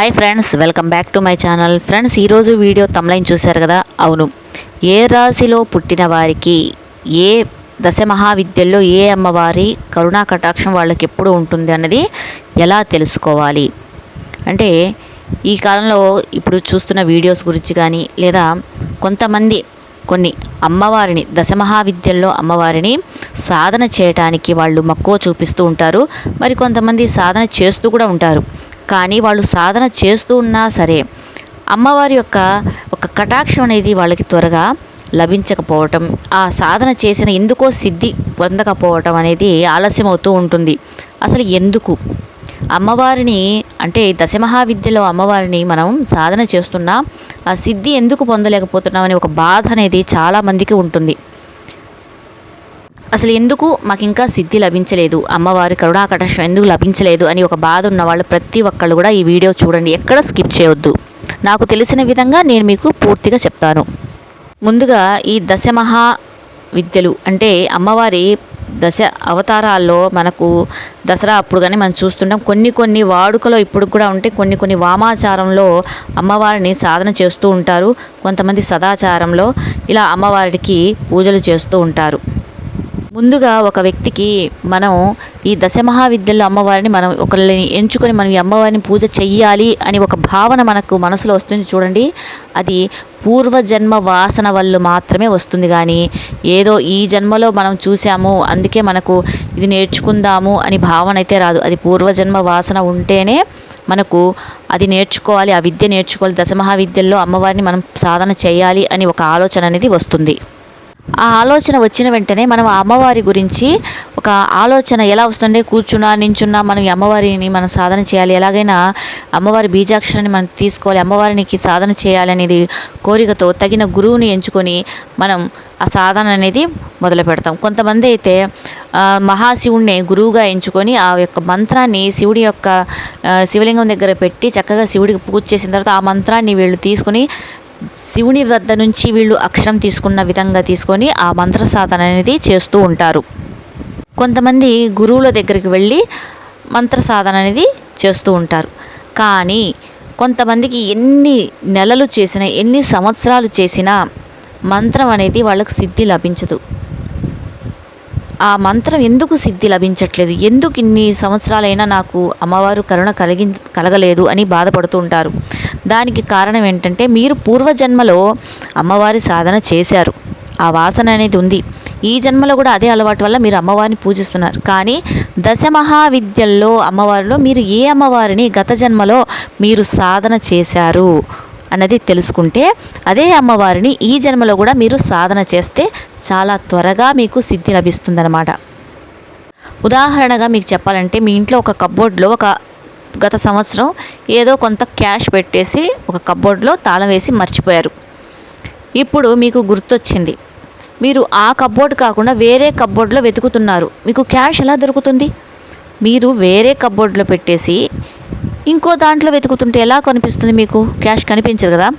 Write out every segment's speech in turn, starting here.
Hi friends welcome back to my channel friends ఈరోజు video తమ్లైన్ చూశారు కదా? అవును. ఏ రాశిలో పుట్టిన వారికి ఏ దశ మహావిద్యల్లో ఏ అమ్మవారి కరుణా కటాక్షం వాళ్ళకి ఎప్పుడు ఉంటుంది అన్నది ఎలా తెలుసుకోవాలి? అంటే ఈ కాలంలో ఇప్పుడు చూస్తున్న వీడియోస్ గురించి కానీ లేదా కొంతమంది కొన్ని అమ్మవారిని దశమహావిద్యల్లో అమ్మవారిని సాధన చేయటానికి వాళ్ళు మక్కువ చూపిస్తూ ఉంటారు. మరి కొంతమంది సాధన చేస్తూ కూడా ఉంటారు. కానీ వాళ్ళు సాధన చేస్తూ ఉన్నా సరే అమ్మవారి యొక్క ఒక కటాక్షం అనేది వాళ్ళకి త్వరగా లభించకపోవటం ఆ సాధన చేసిన ఎందుకో సిద్ధి పొందకపోవటం అనేది ఆలస్యం అవుతూ ఉంటుంది. అసలు ఎందుకు? అమ్మవారిని అంటే దశమహావిద్యలో అమ్మవారిని మనం సాధన చేస్తున్నా ఆ సిద్ధి ఎందుకు పొందలేకపోతున్నాం ఒక బాధ అనేది చాలామందికి ఉంటుంది. అసలు ఎందుకు మాకు ఇంకా సిద్ధి లభించలేదు? అమ్మవారి కరుణాకటాక్షం ఎందుకు లభించలేదు అని ఒక బాధ ఉన్న వాళ్ళు ప్రతి ఒక్కళ్ళు కూడా ఈ వీడియో చూడండి. ఎక్కడ స్కిప్ చేయొద్దు. నాకు తెలిసిన విధంగా నేను మీకు పూర్తిగా చెప్తాను. ముందుగా ఈ దశమహా విద్యలు అంటే అమ్మవారి దశ అవతారాల్లో మనకు దసరా అప్పుడు కానీ మనం చూస్తుంటాం. కొన్ని కొన్ని వాడుకలో ఇప్పుడు కూడా ఉంటే కొన్ని కొన్ని వామాచారంలో అమ్మవారిని సాధన చేస్తూ ఉంటారు. కొంతమంది సదాచారంలో ఇలా అమ్మవారికి పూజలు చేస్తూ ఉంటారు. ముందుగా ఒక వ్యక్తికి మనం ఈ దశమహావిద్యల్లో అమ్మవారిని మనం ఒకరిని ఎంచుకొని మనం ఈ అమ్మవారిని పూజ చెయ్యాలి అని ఒక భావన మనకు మనసులో వస్తుంది చూడండి. అది పూర్వజన్మ వాసన వల్ల మాత్రమే వస్తుంది కానీ ఏదో ఈ జన్మలో మనం చూసాము అందుకే మనకు ఇది నేర్చుకుందాము అని భావన అయితే రాదు. అది పూర్వజన్మ వాసన ఉంటేనే మనకు అది నేర్చుకోవాలి ఆ విద్య నేర్చుకోవాలి దశ మహావిద్యల్లో అమ్మవారిని మనం సాధన చేయాలి అని ఒక ఆలోచన అనేది వస్తుంది. ఆ ఆలోచన వచ్చిన వెంటనే మనం ఆ అమ్మవారి గురించి ఒక ఆలోచన ఎలా వస్తుండే కూర్చున్నా నించున్నా మనం అమ్మవారిని మనం సాధన చేయాలి. ఎలాగైనా అమ్మవారి బీజాక్షరాన్ని మనం తీసుకోవాలి. అమ్మవారికి సాధన చేయాలి అనేది కోరికతో తగిన గురువుని ఎంచుకొని మనం ఆ సాధన అనేది మొదలు పెడతాం. కొంతమంది అయితే ఆ, మహాశివుణ్ణి గురువుగా ఎంచుకొని ఆ యొక్క మంత్రాన్ని శివుడి యొక్క శివలింగం దగ్గర పెట్టి చక్కగా శివుడికి పూజ చేసిన తర్వాత ఆ మంత్రాన్ని వీళ్ళు తీసుకొని శివుని వద్ద నుంచి వీళ్ళు అక్షరం తీసుకున్న విధంగా తీసుకొని ఆ మంత్ర సాధన అనేది చేస్తూ ఉంటారు. కొంతమంది గురువుల దగ్గరికి వెళ్ళి మంత్ర సాధన అనేది చేస్తూ ఉంటారు. కానీ కొంతమందికి ఎన్ని నెలలు చేసినా ఎన్ని సంవత్సరాలు చేసినా మంత్రం అనేది వాళ్ళకు సిద్ధి లభించదు. ఆ మంత్రం ఎందుకు సిద్ధి లభించట్లేదు? ఎందుకు ఇన్ని సంవత్సరాలైనా నాకు అమ్మవారు కరుణ కలిగి కలగలేదు అని బాధపడుతూ ఉంటారు. దానికి కారణం ఏంటంటే మీరు పూర్వజన్మలో అమ్మవారి సాధన చేశారు. ఆ వాసన అనేది ఉంది. ఈ జన్మలో కూడా అదే అలవాటు వల్ల మీరు అమ్మవారిని పూజిస్తున్నారు. కానీ దశ మహావిద్యల్లో అమ్మవారిలో మీరు ఏ అమ్మవారిని గత జన్మలో మీరు సాధన చేశారు? అన్నది తెలుసుకుంటే అదే అమ్మవారిని ఈ జన్మలో కూడా మీరు సాధన చేస్తే చాలా త్వరగా మీకు సిద్ధి లభిస్తుందన్నమాట. ఉదాహరణగా మీకు చెప్పాలంటే మీ ఇంట్లో ఒక కబోర్డ్లో ఒక గత సంవత్సరం ఏదో కొంత క్యాష్ పెట్టేసి ఒక కబోర్డ్లో తాళం వేసి మర్చిపోయారు. ఇప్పుడు మీకు గుర్తొచ్చింది. మీరు ఆ కబోర్డ్ కాకుండా వేరే కబోర్డ్లో వెతుకుతున్నారు. మీకు క్యాష్ ఎలా దొరుకుతుంది? మీరు వేరే కబోర్డ్లో పెట్టేసి ఇంకో దాంట్లో వెతుకుతుంటే ఎలా కనిపిస్తుంది మీకు? క్యాష్ కనిపించదు కదా?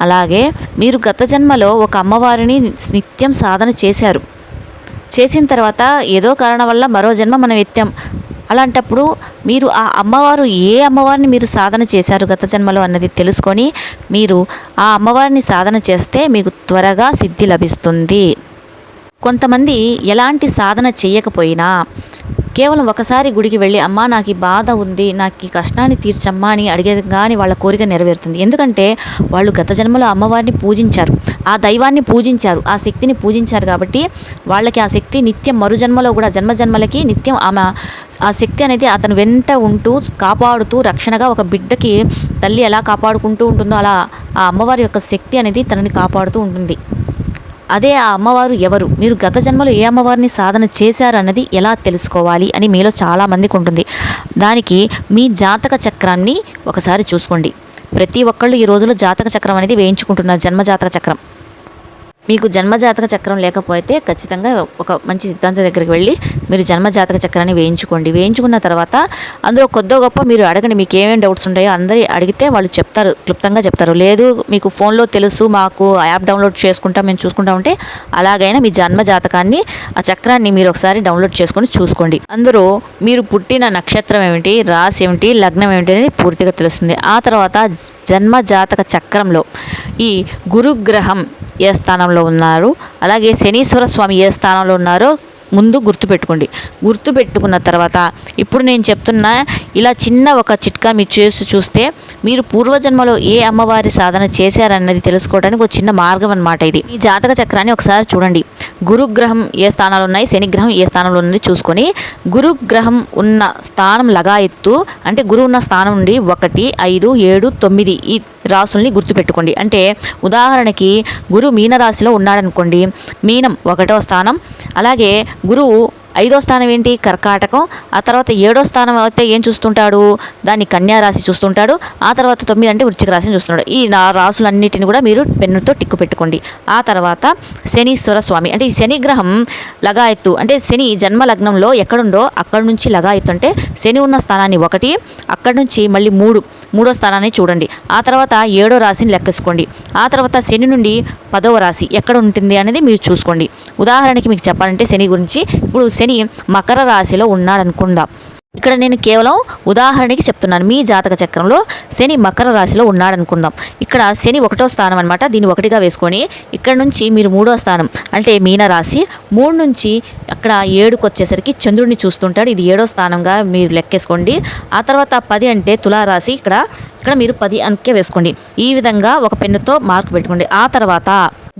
అలాగే మీరు గత జన్మలో ఒక అమ్మవారిని నిత్యం సాధన చేశారు. చేసిన తర్వాత ఏదో కారణం వల్ల మరో జన్మ మనం ఎత్తాం అలాంటప్పుడు మీరు ఆ అమ్మవారు ఏ అమ్మవారిని మీరు సాధన చేశారు గత జన్మలో అన్నది తెలుసుకొని మీరు ఆ అమ్మవారిని సాధన చేస్తే మీకు త్వరగా సిద్ధి లభిస్తుంది. కొంతమంది ఎలాంటి సాధన చేయకపోయినా కేవలం ఒకసారి గుడికి వెళ్ళి అమ్మా నాకు ఈ బాధ ఉంది నాకు ఈ కష్టాన్ని తీర్చమ్మా అని అడిగేది కానీ వాళ్ళ కోరిక నెరవేరుతుంది. ఎందుకంటే వాళ్ళు గత జన్మలో అమ్మవారిని పూజించారు. ఆ దైవాన్ని పూజించారు. ఆ శక్తిని పూజించారు కాబట్టి వాళ్ళకి ఆ శక్తి నిత్యం మరు జన్మలో కూడా జన్మ జన్మలకి నిత్యం ఆమె ఆ శక్తి అనేది అతను వెంట ఉంటూ కాపాడుతూ రక్షణగా ఒక బిడ్డకి తల్లి ఎలా కాపాడుకుంటూ ఉంటుందో అలా ఆ అమ్మవారి యొక్క శక్తి అనేది తనని కాపాడుతూ ఉంటుంది. అదే ఆ అమ్మవారు ఎవరు? మీరు గత జన్మలో ఏ అమ్మవారిని సాధన చేశారు అన్నది ఎలా తెలుసుకోవాలి అని మీలో చాలామందికి ఉంటుంది. దానికి మీ జాతక చక్రాన్ని ఒకసారి చూసుకోండి. ప్రతి ఒక్కళ్ళు ఈ రోజుల్లో జాతక చక్రం అనేది వేయించుకుంటున్నారు జన్మ జాతక చక్రం. మీకు జన్మజాతక చక్రం లేకపోతే ఖచ్చితంగా ఒక మంచి సిద్ధాంతం దగ్గరికి వెళ్ళి మీరు జన్మజాతక చక్రాన్ని వేయించుకోండి. వేయించుకున్న తర్వాత అందులో కొద్దో గొప్ప మీరు అడగండి మీకు ఏమేమి డౌట్స్ ఉంటాయో అందరి అడిగితే వాళ్ళు చెప్తారు క్లుప్తంగా చెప్తారు. లేదు మీకు ఫోన్లో తెలుసు మాకు ఆ యాప్ డౌన్లోడ్ చేసుకుంటాం మేము చూసుకుంటా ఉంటే అలాగైనా మీ జన్మ జాతకాన్ని ఆ చక్రాన్ని మీరు ఒకసారి డౌన్లోడ్ చేసుకొని చూసుకోండి. అందులో మీరు పుట్టిన నక్షత్రం ఏమిటి రాశి ఏమిటి లగ్నం ఏమిటి అనేది పూర్తిగా తెలుస్తుంది. ఆ తర్వాత జన్మ జాతక చక్రంలో ఈ గురుగ్రహం ఏ స్థానంలో ఉన్నారు. అలాగే శనీశ్వర స్వామి ఏ స్థానంలో ఉన్నారో ముందు గుర్తుపెట్టుకోండి. గుర్తుపెట్టుకున్న తర్వాత ఇప్పుడు నేను చెప్తున్న ఇలా చిన్న ఒక చిట్కా మీరు చేసి చూస్తే మీరు పూర్వజన్మలో ఏ అమ్మవారి సాధన చేశారన్నది తెలుసుకోవడానికి ఒక చిన్న మార్గం అన్నమాట ఇది. ఈ జాతక చక్రాన్ని ఒకసారి చూడండి. గురుగ్రహం ఏ స్థానాలు ఉన్నాయి శనిగ్రహం ఏ స్థానంలో ఉన్నది చూసుకొని గురుగ్రహం ఉన్న స్థానం లగాయత్తు అంటే గురువు ఉన్న స్థానం నుండి ఒకటి ఐదు ఏడు తొమ్మిది ఈ రాసుల్ని గుర్తుపెట్టుకోండి. అంటే ఉదాహరణకి గురు మీనరాశిలో ఉన్నాడనుకోండి మీనం ఒకటో స్థానం అలాగే గురువు ఐదో స్థానం ఏంటి? కర్కాటకం. ఆ తర్వాత ఏడో స్థానం అయితే ఏం చూస్తుంటాడు? దాన్ని కన్యా రాశి చూస్తుంటాడు. ఆ తర్వాత తొమ్మిది అంటే వృచ్చిక రాశిని చూస్తున్నాడు. ఈ నా రాసులన్నిటిని కూడా మీరు పెన్నుతో టిక్కు పెట్టుకోండి. ఆ తర్వాత శనీశ్వర స్వామి అంటే ఈ శని గ్రహం లగాయత్తు. అంటే శని జన్మ లగ్నంలో ఎక్కడుండో అక్కడి నుంచి లగాయత్తు అంటే శని ఉన్న స్థానాన్ని ఒకటి అక్కడి నుంచి మళ్ళీ మూడు మూడో స్థానాన్ని చూడండి. ఆ తర్వాత ఏడో రాశిని లెక్కేసుకోండి. ఆ తర్వాత శని నుండి పదవ రాశి ఎక్కడ ఉంటుంది అనేది మీరు చూసుకోండి. ఉదాహరణకి మీకు చెప్పాలంటే శని గురించి. ఇప్పుడు శని మకర రాశిలో ఉన్నాడనుకుందాం. ఇక్కడ నేను కేవలం ఉదాహరణకి చెప్తున్నాను. మీ జాతక చక్రంలో శని మకర రాశిలో ఉన్నాడనుకుందాం. ఇక్కడ శని ఒకటో స్థానం అనమాట దీన్ని ఒకటిగా వేసుకొని ఇక్కడ నుంచి మీరు మూడో స్థానం అంటే మీన రాశి మూడు నుంచి అక్కడ ఏడుకు వచ్చేసరికి చంద్రుడిని చూస్తుంటాడు. ఇది ఏడో స్థానంగా మీరు లెక్కేసుకోండి. ఆ తర్వాత పది అంటే తులారాశి. ఇక్కడ ఇక్కడ మీరు పది అంకె వేసుకోండి. ఈ విధంగా ఒక పెన్నుతో మార్క్ పెట్టుకోండి. ఆ తర్వాత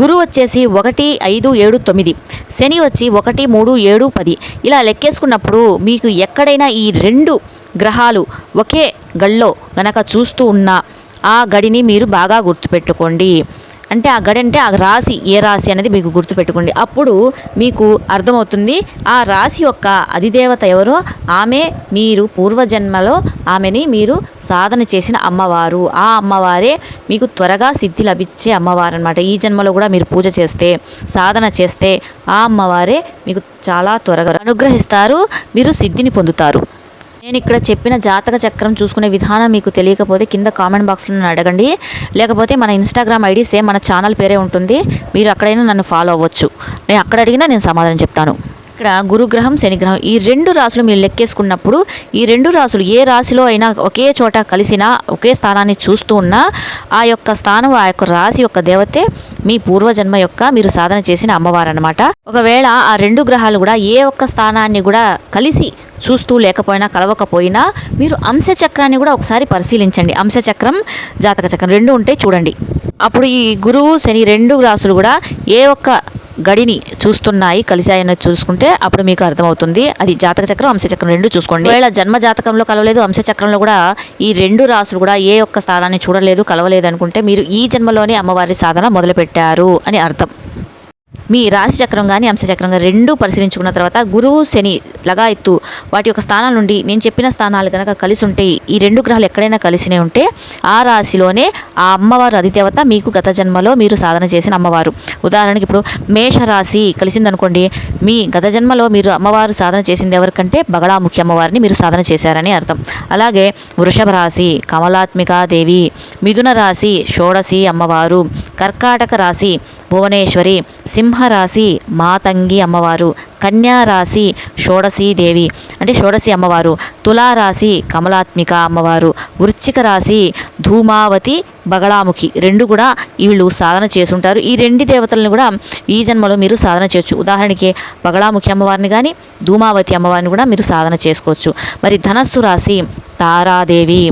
గురువు వచ్చేసి ఒకటి ఐదు ఏడు తొమ్మిది శని వచ్చి ఒకటి మూడు ఏడు పది. ఇలా లెక్కేసుకున్నప్పుడు మీకు ఎక్కడైనా ఈ రెండు గ్రహాలు ఒకే గడిలో గనక చూస్తూ ఉన్న ఆ గడిని మీరు బాగా గుర్తుపెట్టుకోండి. అంటే ఆ గడి అంటే ఆ రాశి ఏ రాశి అనేది మీకు గుర్తుపెట్టుకోండి. అప్పుడు మీకు అర్థమవుతుంది ఆ రాశి యొక్క అధిదేవత ఎవరో? ఆమె మీరు పూర్వజన్మలో ఆమెని మీరు సాధన చేసిన అమ్మవారు. ఆ అమ్మవారే మీకు త్వరగా సిద్ధి లభించే అమ్మవారు అనమాట ఈ జన్మలో కూడా మీరు పూజ చేస్తే సాధన చేస్తే ఆ అమ్మవారే మీకు చాలా త్వరగా అనుగ్రహిస్తారు మీరు సిద్ధిని పొందుతారు. నేను ఇక్కడ చెప్పిన జాతక చక్రం చూసుకునే విధానం మీకు తెలియకపోతే కింద కామెంట్ బాక్స్లో నన్ను అడగండి. లేకపోతే మన ఇన్స్టాగ్రామ్ ఐడి సేమ్ మన ఛానల్ పేరే ఉంటుంది. మీరు అక్కడైనా నన్ను ఫాలో అవ్వచ్చు. నేను అక్కడ అడిగినా నేను సమాధానం చెప్తాను. ఇక్కడ గురుగ్రహం శనిగ్రహం ఈ రెండు రాసులు మీరు లెక్కేసుకున్నప్పుడు ఈ రెండు రాసులు ఏ రాశిలో అయినా ఒకే చోట కలిసినా ఒకే స్థానాన్ని చూస్తూ ఉన్నా ఆ యొక్క స్థానం ఆ యొక్క రాశి యొక్క దేవతే మీ పూర్వజన్మ యొక్క మీరు సాధన చేసిన అమ్మవారు అనమాట ఒకవేళ ఆ రెండు గ్రహాలు కూడా ఏ ఒక్క స్థానాన్ని కూడా కలిసి చూస్తూ లేకపోయినా కలవకపోయినా మీరు అంశచక్రాన్ని కూడా ఒకసారి పరిశీలించండి. అంశచక్రం జాతక చక్రం రెండు ఉంటే చూడండి. అప్పుడు ఈ గురువు శని రెండు రాసులు కూడా ఏ ఒక్క గడిని చూస్తున్నాయి కలిశాయని చూసుకుంటే అప్పుడు మీకు అర్థమవుతుంది. అది జాతక చక్రం అంశచక్రం రెండు చూసుకోండి. ఒకవేళ జన్మ జాతకంలో కలవలేదు అంశచక్రంలో కూడా ఈ రెండు రాసులు కూడా ఏ ఒక్క స్థానాన్ని చూడలేదు కలవలేదు అనుకుంటే మీరు ఈ జన్మలోనే అమ్మవారి సాధన మొదలుపెట్టారు అని అర్థం. మీ రాశి చక్రం కానీ అంశచక్రం కానీ రెండు పరిశీలించుకున్న తర్వాత గురువు శని లగాయత్తు వాటి యొక్క స్థానాల నుండి నేను చెప్పిన స్థానాలు కనుక కలిసి ఉంటే ఈ రెండు గ్రహాలు ఎక్కడైనా కలిసినే ఉంటే ఆ రాశిలోనే ఆ అమ్మవారు అధిదేవత మీకు గత జన్మలో మీరు సాధన చేసిన అమ్మవారు. ఉదాహరణకి ఇప్పుడు మేషరాశి కలిసిందనుకోండి మీ గత జన్మలో మీరు అమ్మవారు సాధన చేసింది ఎవరికంటే బగళాముఖి అమ్మవారిని మీరు సాధన చేశారని అర్థం. అలాగే వృషభ రాశి కమలాత్మికా దేవి మిథున రాశి షోడశి అమ్మవారు కర్కాటక రాశి భువనేశ్వరి సింహరాశి మాతంగి అమ్మవారు కన్యారాశి షోడశీదేవి షోడశీ దేవి అంటే షోడశి అమ్మవారు తులారాశి కమలాత్మిక అమ్మవారు వృశ్చిక రాశి ధూమావతి బగళాముఖి. రెండు కూడా వీళ్ళు సాధన చేసుంటారు ఈ రెండు దేవతలను కూడా ఈ జన్మలో మీరు సాధన చేయొచ్చు. ఉదాహరణకి బగళాముఖి అమ్మవారిని కానీ ధూమావతి అమ్మవారిని కూడా మీరు సాధన చేసుకోవచ్చు. మరి ధనస్సు రాశి తారాదేవి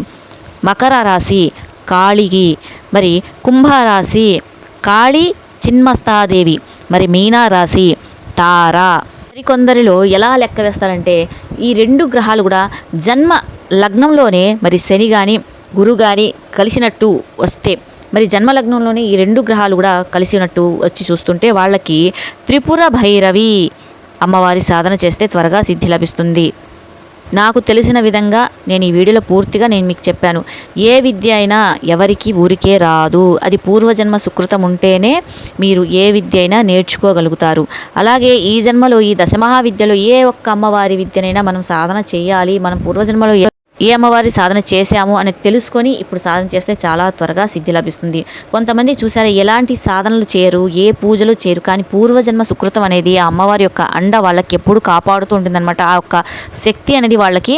మకర రాశి కాళిగి మరి కుంభరాశి కాళి చిన్మస్తాదేవి మరి మీనా రాశి తారా మరికొందరిలో ఎలా లెక్క వేస్తారంటే ఈ రెండు గ్రహాలు కూడా జన్మ లగ్నంలోనే మరి శని కానీ గురు కానీ కలిసినట్టు వస్తే మరి జన్మ లగ్నంలోనే ఈ రెండు గ్రహాలు కూడా కలిసినట్టు వచ్చి చూస్తుంటే వాళ్ళకి త్రిపుర భైరవి అమ్మవారి సాధన చేస్తే త్వరగా సిద్ధి లభిస్తుంది. నాకు తెలిసిన విధంగా నేను ఈ వీడియోలో పూర్తిగా నేను మీకు చెప్పాను. ఏ విద్య అయినా ఎవరికి ఊరికే రాదు. అది పూర్వజన్మ సుకృతం ఉంటేనే మీరు ఏ విద్య అయినా నేర్చుకోగలుగుతారు. అలాగే ఈ జన్మలో ఈ దశమహా విద్యలో ఏ ఒక్క అమ్మవారి విద్యనైనా మనం సాధన చేయాలి. మనం పూర్వజన్మలో ఏ ఏ అమ్మవారి సాధన చేశాము అని తెలుసుకొని ఇప్పుడు సాధన చేస్తే చాలా త్వరగా సిద్ధి లభిస్తుంది. కొంతమంది చూసారా ఎలాంటి సాధనలు చేయరు ఏ పూజలు చేయరు కానీ పూర్వజన్మ సుకృతం అనేది ఆ అమ్మవారి యొక్క అండ వాళ్ళకి ఎప్పుడు కాపాడుతూ ఉంటుందన్నమాట. ఆ యొక్క శక్తి అనేది వాళ్ళకి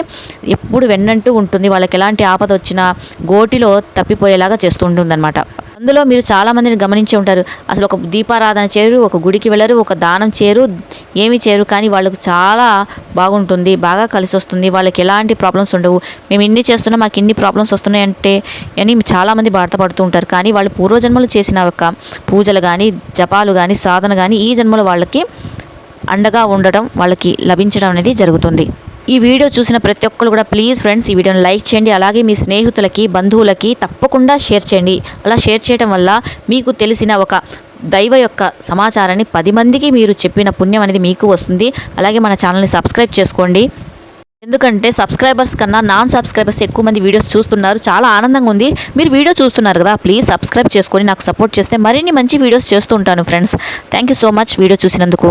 ఎప్పుడు వెన్నంటూ ఉంటుంది. వాళ్ళకి ఎలాంటి ఆపద వచ్చినా గోటిలో తప్పిపోయేలాగా చేస్తూ ఉంటుందన్నమాట. అందులో మీరు చాలా మందిని గమనించి ఉంటారు. అసలు ఒక దీపారాధన చేయరు ఒక గుడికి వెళ్ళరు ఒక దానం చేయరు ఏమి చేయరు కానీ వాళ్ళకు చాలా బాగుంటుంది బాగా కలిసి వస్తుంది. వాళ్ళకి ఎలాంటి ప్రాబ్లమ్స్ ఉండవు. మేము ఇన్ని చేస్తున్నా మాకు ఇన్ని ప్రాబ్లమ్స్ వస్తున్నాయి అంటే అని చాలామంది బాధపడుతూ ఉంటారు. కానీ వాళ్ళు పూర్వజన్మలు చేసిన ఒక పూజలు కానీ జపాలు కానీ సాధన కానీ ఈ జన్మలో వాళ్ళకి అండగా ఉండటం వాళ్ళకి లభించడం అనేది జరుగుతుంది. ఈ వీడియో చూసిన ప్రతి ఒక్కరు కూడా ప్లీజ్ ఫ్రెండ్స్ ఈ వీడియోని లైక్ చేయండి. అలాగే మీ స్నేహితులకి బంధువులకి తప్పకుండా షేర్ చేయండి. అలా షేర్ చేయడం వల్ల మీకు తెలిసిన ఒక దైవ యొక్క సమాచారాన్ని పది మందికి మీరు చెప్పిన పుణ్యం అనేది మీకు వస్తుంది. అలాగే మన ఛానల్ని సబ్స్క్రైబ్ చేసుకోండి. ఎందుకంటే సబ్స్క్రైబర్స్ కన్నా నాన్ సబ్స్క్రైబర్స్ ఎక్కువ మంది వీడియోస్ చూస్తున్నారు. చాలా ఆనందంగా ఉంది. మీరు వీడియో చూస్తున్నారు కదా ప్లీజ్ సబ్స్క్రైబ్ చేసుకొని నాకు సపోర్ట్ చేస్తే మరిన్ని మంచి వీడియోస్ చేస్తూ ఉంటాను friends. Thank you so much video చూసినందుకు.